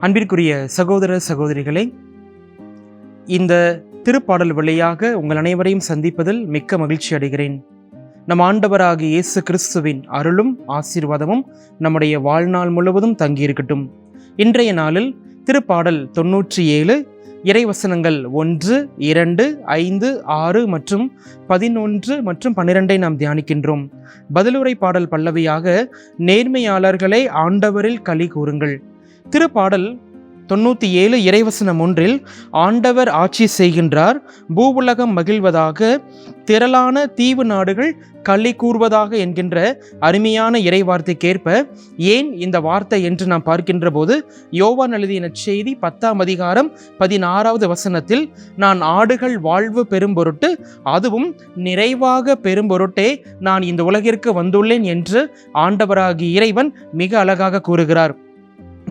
அன்பிற்குரிய சகோதர சகோதரிகளே இந்த திருப்பாடல் வழியாக உங்கள் அனைவரையும் சந்திப்பதில் மிக்க மகிழ்ச்சி அடைகிறேன். நம் ஆண்டவராகிய இயேசு கிறிஸ்துவின் அருளும் ஆசீர்வாதமும் நம்முடைய வாழ்நாள் முழுவதும் தங்கியிருக்கட்டும். இன்றைய நாளில் திருப்பாடல் தொன்னூற்றி ஏழு இறைவசனங்கள் ஒன்று இரண்டு ஐந்து ஆறு மற்றும் பதினொன்று மற்றும் பன்னிரெண்டை நாம் தியானிக்கின்றோம். பதிலுரை பாடல் பல்லவியாக நேர்மையாளர்களை ஆண்டவரில் களி கூறுங்கள். திருப்பாடல் தொண்ணூற்றி ஏழு இறைவசனம் ஒன்றில் ஆண்டவர் ஆட்சி செய்கின்றார் பூவுலகம் மகிழ்வதாக திரளான தீவு நாடுகள் கள்ளி கூறுவதாக என்கின்ற அருமையான இறைவார்த்தைக்கேற்ப ஏன் இந்த வார்த்தை என்று நாம் பார்க்கின்ற போது யோவான் எழுதிய செய்தி பத்தாம் அதிகாரம் பதினாறாவது வசனத்தில் நான் ஆடுகள் வாழ்வு பெரும் பொருட்டு அதுவும் நிறைவாக பெரும் பொருட்டே நான் இந்த உலகிற்கு வந்துள்ளேன் என்று ஆண்டவராகிய இறைவன் மிக அழகாக கூறுகிறார்.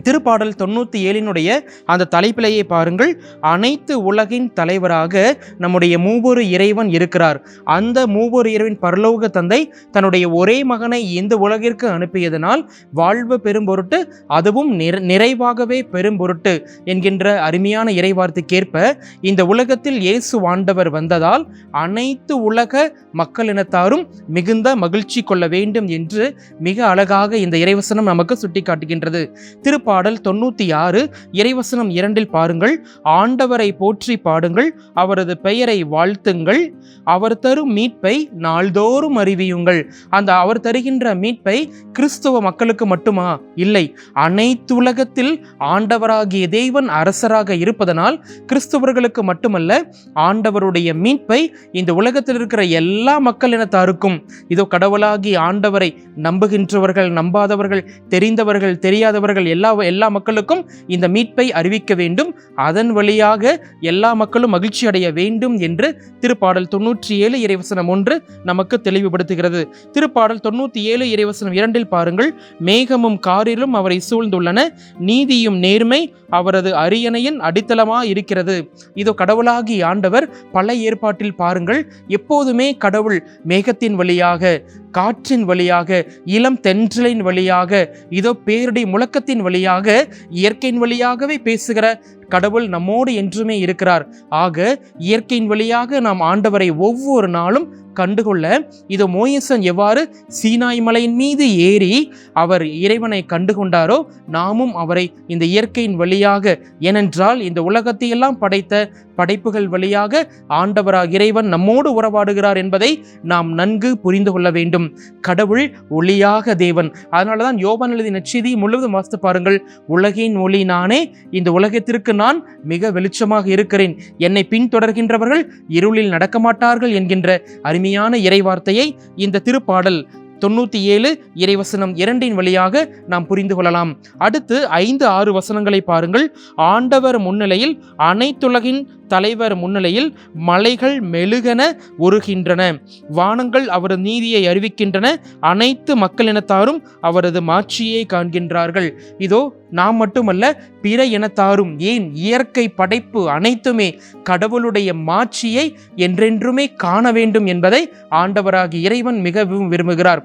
திருப்பாடல் தொண்ணூற்றி ஏழினுடைய அந்த தலைப்பிலேயே பாருங்கள் அனைத்து உலகின் தலைவராக நம்முடைய மூவொரு இறைவன் இருக்கிறார். அந்த மூவொரு இறைவன் பரலோக தந்தை தன்னுடைய ஒரே மகனை இந்த உலகிற்கு அனுப்பியதனால் வாழ்வு பெரும் பொருட்டு அதுவும் நிற- நிறைவாகவே பெரும் பொருட்டு என்கின்ற அருமையான இறைவார்த்தைக்கேற்ப இந்த உலகத்தில் இயேசு ஆண்டவர் வந்ததால் அனைத்து உலக மக்களினத்தாரும் மிகுந்த மகிழ்ச்சி கொள்ள வேண்டும் என்று மிக அழகாக இந்த இறைவசனம் நமக்கு சுட்டிக்காட்டுகின்றது. பாடல் தொண்ணூற்றி ஆறு இறைவசனம் இரண்டில் பாருங்கள். ஆண்டவரை போற்றி பாடுங்கள் அவரது பெயரை வாழ்த்துங்கள். அவர் தரும் மீட்பை நாள்தோறும் அறிவியுங்கள். அந்த அவர் தருகின்ற மீட்பை கிறிஸ்துவ மக்களுக்கு மட்டுமா? இல்லை. அனைத்து உலகத்தில் ஆண்டவராகிய தேவன் அரசராக இருப்பதனால் கிறிஸ்துவர்களுக்கு மட்டுமல்ல ஆண்டவருடைய மீட்பை இந்த உலகத்தில் இருக்கிற எல்லா மக்கள் இனத்தாருக்கும். இதோ கடவுளாகி ஆண்டவரை நம்புகின்றவர்கள் நம்பாதவர்கள் தெரிந்தவர்கள் தெரியாதவர்கள் எல்லா எல்லா மக்களுக்கும் இந்த மீட்பை அறிவிக்க வேண்டும். அதன் வழியாக எல்லா மக்களும் மகிழ்ச்சி அடைய வேண்டும் என்று திருப்பாடல் தொண்ணூற்றி ஏழு இறைவசனம் ஒன்று நமக்கு தெளிவுபடுத்துகிறது. திருப்பாடல் தொண்ணூற்றி ஏழு இறைவசனம் இரண்டில் பாருங்கள் மேகமும் காரிலும் அவரை சூழ்ந்துள்ளன நீதியும் நேர்மை அவரது அரியணையின் அடித்தளமாக இருக்கிறது. இதோ கடவுளாகி ஆண்டவர் பல ஏற்பாட்டில் பாருங்கள் எப்போதுமே கடவுள் மேகத்தின் வழியாக காற்றின் வழியாக இளம் தென்றலின் வழியாக இதோ பேரிடி முழக்கத்தின் வழியாக இயற்கையின் வழியாகவே பேசுகிற கடவுள் நம்மோடு என்றுமே இருக்கிறார். ஆக இயற்கையின் வழியாக நாம் ஆண்டவரை ஒவ்வொரு நாளும் கண்டுகொள்ள இதோ மோயசன் எவ்வாறு சீனாய் மலையின் மீது ஏறி அவர் இறைவனை கண்டுகொண்டாரோ நாமும் அவரை இந்த இயற்கையின் வழியாக ஏனென்றால் இந்த உலகத்தையெல்லாம் படைத்த படைப்புகள் வழியாக ஆண்டவராக இறைவன் நம்மோடு உறவாடுகிறார் என்பதை நாம் நன்கு புரிந்து கொள்ள வேண்டும். கடவுள் ஒளியாக தேவன். அதனால தான் யோபன் எழுதி நச்செய்தி முழுவதும் வாசித்து பாருங்கள். உலகின் ஒளி நானே இந்த உலகத்திற்கு நான் மிக வெளிச்சமாக இருக்கிறேன். என்னை பின்தொடர்கின்றவர்கள் இருளில் நடக்க மாட்டார்கள் என்கின்ற இனிமையான இறைவார்த்தையை இந்த திருப்பாடல் தொண்ணூற்றி ஏழு இறைவசனம் இரண்டின் வழியாக நாம் புரிந்து கொள்ளலாம். அடுத்து ஐந்து ஆறு வசனங்களை பாருங்கள். ஆண்டவர் முன்னிலையில் அனைத்துலகின் தலைவர் முன்னிலையில் மலைகள் மெழுகென உருகின்றன. வானங்கள் அவரது நீதியை அறிவிக்கின்றன. அனைத்து மக்களினத்தாரும் அவரது மாட்சியை காண்கின்றார்கள். இதோ நாம் மட்டுமல்ல பிற இனத்தாரும் ஏன் இயற்கை படைப்பு அனைத்துமே கடவுளுடைய மாட்சியை என்றென்றுமே காண வேண்டும் என்பதை ஆண்டவராகிய இறைவன் மிகவும் விரும்புகிறார்.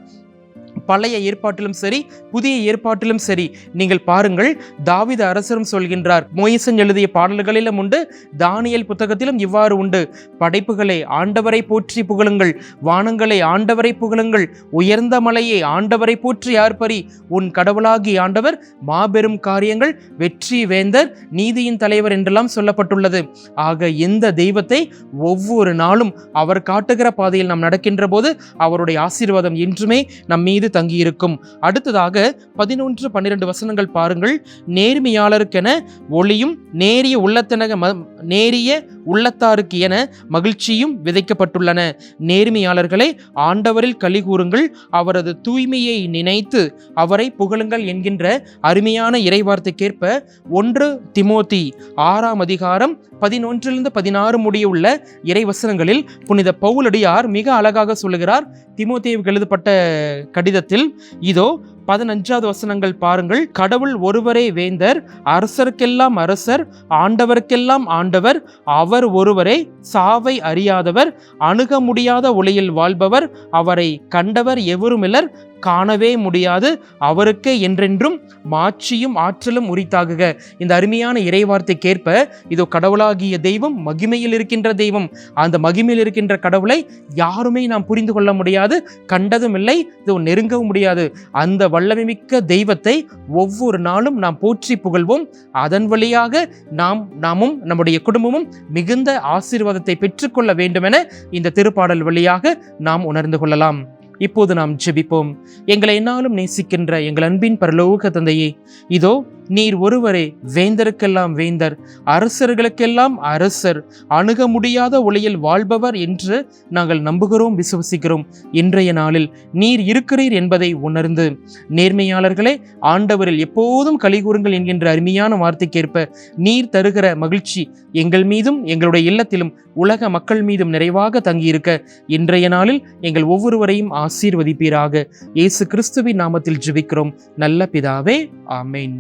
பழைய ஏற்பாட்டிலும் சரி புதிய ஏற்பாட்டிலும் சரி. நீங்கள் பாருங்கள் தாவித அரசரும் சொல்கின்றார் மோயிசன் எழுதிய பாடல்களிலும் உண்டு தானியல் புத்தகத்திலும் இவ்வாறு உண்டு படைப்புகளை ஆண்டவரை போற்றி புகழுங்கள் வானங்களை ஆண்டவரை புகழுங்கள் உயர்ந்த மலையை ஆண்டவரை போற்றி ஆர்ப்பரி உன் கடவுளாகி ஆண்டவர் மாபெரும் காரியங்கள் வெற்றி வேந்தர் நீதியின் தலைவர் என்றெல்லாம் சொல்லப்பட்டுள்ளது. ஆக எந்த தெய்வத்தை ஒவ்வொரு நாளும் அவர் காட்டுகிற பாதையில் நாம் நடக்கின்ற போது அவருடைய ஆசீர்வாதம் என்றுமே நம் மீது தங்கியிருக்கும். அடுத்ததாக பதினொன்று பன்னிரண்டு வசனங்கள் பாருங்கள். நேர்மையாளருக்கென ஒளியும் நேரிய உள்ளத்தனக ம நேரிய உள்ளத்தாருக்கு என மகிழ்ச்சியும் விதைக்கப்பட்டுள்ளன. நேர்மையாளர்களை ஆண்டவரில் களி கூறுங்கள் அவரது தூய்மையை நினைத்து அவரை புகழுங்கள் என்கின்ற அருமையான இறைவார்த்தைக்கேற்ப ஒன்று திமோத்தி ஆறாம் அதிகாரம் பதினொன்றிலிருந்து பதினாறு முடியுள்ள இறைவசனங்களில் புனித பவுலடியார் மிக அழகாக சொல்லுகிறார். திமோத்தேவுக்கு எழுதப்பட்ட கடிதத்தில் இதோ பதினஞ்சாவது வசனங்கள் பாருங்கள். கடவுள் ஒருவரே வேந்தர் அரசருக்கெல்லாம் அரசர் ஆண்டவருக்கெல்லாம் ஆண்டவர். அவர் ஒருவரே சாவை அறியாதவர் அணுக முடியாத ஒளியில் வாழ்பவர். அவரை கண்டவர் எவருமில்லர் காணவே முடியாது. அவருக்கே என்றென்றும் மாட்சியும் ஆற்றலும் உரித்தாகுக. இந்த அருமையான இறைவார்த்தைக்கேற்ப இதோ கடவுளாகிய தெய்வம் மகிமையில் இருக்கின்ற தெய்வம். அந்த மகிமையில் இருக்கின்ற கடவுளை யாருமே நாம் புரிந்து கொள்ள முடியாது கண்டதும் இல்லை இதோ நெருங்கவும் முடியாது. அந்த வல்லமைமிக்க தெய்வத்தை ஒவ்வொரு நாளும் நாம் போற்றி புகழ்வோம். அதன் வழியாக நாம் நாமும் நம்முடைய குடும்பமும் மிகுந்த ஆசீர்வாதத்தை பெற்றுக்கொள்ள வேண்டுமென இந்த திருப்பாடல் வழியாக நாம் உணர்ந்து கொள்ளலாம். இப்போது நாம் ஜெபிப்போம். எங்களை என்னாலும் நேசிக்கின்ற எங்கள் அன்பின் பரலோக தந்தையே இதோ நீர் ஒருவரே வேந்தருக்கெல்லாம் வேந்தர் அரசர்களுக்கெல்லாம் அரசர் அணுக முடியாத ஒளியில் வாழ்பவர் என்று நாங்கள் நம்புகிறோம் விசுவசிக்கிறோம். இன்றைய நாளில் நீர் இருக்கிறீர் என்பதை உணர்ந்து நேர்மையாளர்களே ஆண்டவரில் எப்போதும் கலிகூறுங்கள் என்கின்ற அருமையான வார்த்தைக்கேற்ப நீர் தருகிற மகிழ்ச்சி எங்கள் மீதும் எங்களுடைய இல்லத்திலும் உலக மக்கள் மீதும் நிறைவாக தங்கியிருக்க இன்றைய நாளில் எங்கள் ஒவ்வொருவரையும் ஆசீர்வதிப்பீராக. இயேசு கிறிஸ்துவின் நாமத்தில் ஜெபிக்கிறோம். நல்ல பிதாவே ஆமேன்.